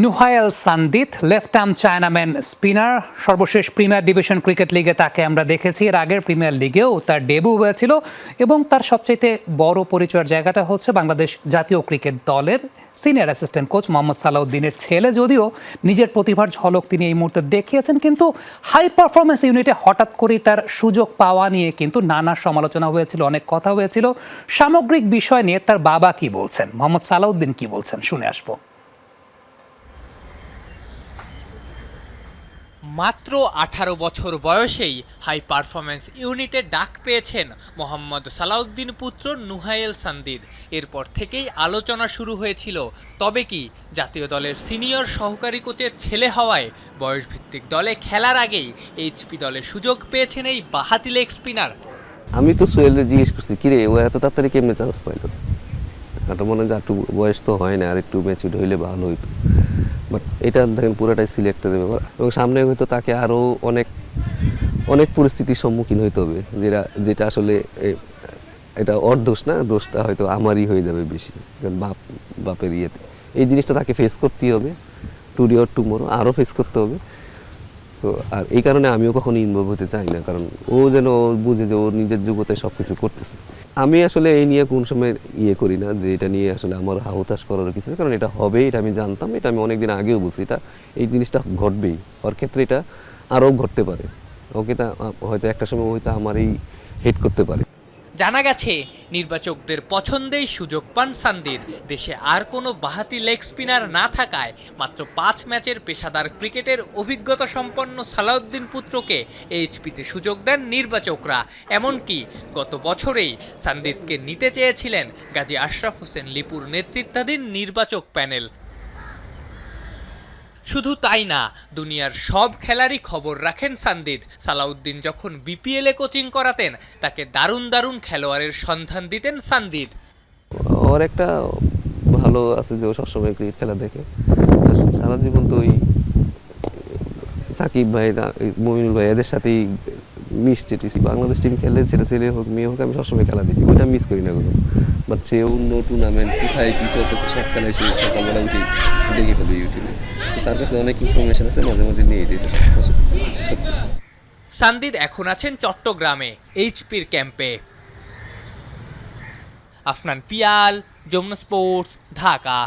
Nuhayel Sandid left arm chinaman spinner, সর্বশেষ premier division cricket লিগে তাকে আমরা দেখেছি। এর আগের প্রিমিয়ার লিগেও তার ডেবু হয়েছিল এবং তার সবচাইতে বড় পরিচয়ের জায়গাটা হচ্ছে বাংলাদেশ জাতীয় ক্রিকেট দলের সিনিয়র অ্যাসিস্ট্যান্ট কোচ মোহাম্মদ সালাউদ্দিনের ছেলে। যদিও নিজের প্রতিভার ঝলক তিনি এই মুহূর্তে দেখিয়েছেন, কিন্তু হাই পারফরমেন্স ইউনিটে হঠাৎ করেই তার সুযোগ পাওয়া নিয়ে কিন্তু নানা সমালোচনা হয়েছিল, অনেক কথা হয়েছিল। সামগ্রিক বিষয় নিয়ে তার বাবা কি বলছেন? মোহাম্মদ সালাউদ্দিন কি বলছেন? শুনে আসব। মাত্র আঠারো বছর বয়সেই হাই পারফরম্যান্স ইউনিটে ডাক পেয়েছেন মোহাম্মদ সালাউদ্দিন পুত্র নুহায়েল সান্দিদ। এরপর থেকেই আলোচনা শুরু হয়েছিল। তবে কি, জাতীয় দলের সিনিয়র সহকারী কোচের ছেলে হওয়ায় বয়সভিত্তিক দলে খেলার আগেই এইচপি দলে সুযোগ পেয়েছেন এই বাহাতি লেগ স্পিনার। আমি তো সোহেলরে জিজ্ঞেস করছি, কিরে, ও এত তাড়াতাড়ি কেমনে চান্স পাইলো? একটা মনে হয় একটু বয়স তো হয় না, আর একটু ম্যাচিউড হইলে ভালো হইতো। বাট এটা দেখেন, পুরোটাই সিলেক্টের ব্যাপার এবং সামনে হয়তো তাকে আরও অনেক অনেক পরিস্থিতির সম্মুখীন হইতে হবে, যেটা যেটা আসলে এটা অর দোষ না, দোষটা হয়তো আমারই হয়ে যাবে বেশি, কারণ বাপ, বাপের ইয়েতে। এই জিনিসটা তাকে ফেস করতেই হবে টুডে অর টুমোরো আরও ফেস করতে হবে। সো আর এই কারণে আমিও কখনো ইনভলভ হতে চাই না, কারণ ও যেন বুঝে যে ওর নিজের যুগতে সব কিছু করতেছে। আমি আসলে এই নিয়ে কোন সময় ইয়ে করি না যে এটা নিয়ে আসলে আমার হাহতাশ করার কিছু কারণ এটা হবে এটা আমি জানতাম, এটা আমি অনেকদিন আগেও বলছি, এটা এই জিনিসটা ঘটবেই। ওর ক্ষেত্রে এটা আরও ঘটতে পারে। ওকে তা হয়তো একটা সময় হয়তো আমার এই হেড করতে পারে। জানা গেছে, নির্বাচকদের পছন্দেই সুযোগ পান সান্দিদ দেশে আর কোনো বাহাতি লেগ স্পিনার না থাকায় মাত্র পাঁচ ম্যাচের পেশাদার ক্রিকেটের অভিজ্ঞতা সম্পন্ন সালাউদ্দিন পুত্রকে এইচপিতে সুযোগ দেন নির্বাচকরা। এমনকি গত বছরেই সান্দিদকে নিতে চেয়েছিলেন গাজী আশরাফ হোসেন লিপুর নেতৃত্বাধীন নির্বাচক প্যানেল। শুধু তাই না, দুনিয়ার সব খেলারই খবর রাখেন সান্দিদ সালাউদ্দিন যখন বিপিএলে কোচিং করাতেন, তাকে দারুণ দারুণ খেলোয়াড়ের সন্ধান দিতেন সান্দিদ ওর একটা ভালো আছে যে ও সবসময় ক্রিকেট খেলা দেখে। সারা জীবন তো ওই সাকিব ভাই মমিনুল ভাই, এদের সাথেই মিশছে টিসি বাংলাদেশ টিম খেললে সেটা ছেলে হোক, মেয়ে হোক, আমি সবসময় খেলা দেখি, ওইটা মিস করি না কোনো। বাট সে অন্য টুর্নামেন্ট কোথায় কী চলতে সব খেলায় সে সকালবেলা উঠে, দেখে ফেলে ইউটিউবে তার কাছে অনেক ইনফরমেশন আছে, মাঝে মাঝে নিয়ে সত্যি সান্দিদ এখন আছেন চট্টগ্রামে, এইচপির ক্যাম্পে আফনান পিয়াল, যমুনা স্পোর্টস ঢাকা।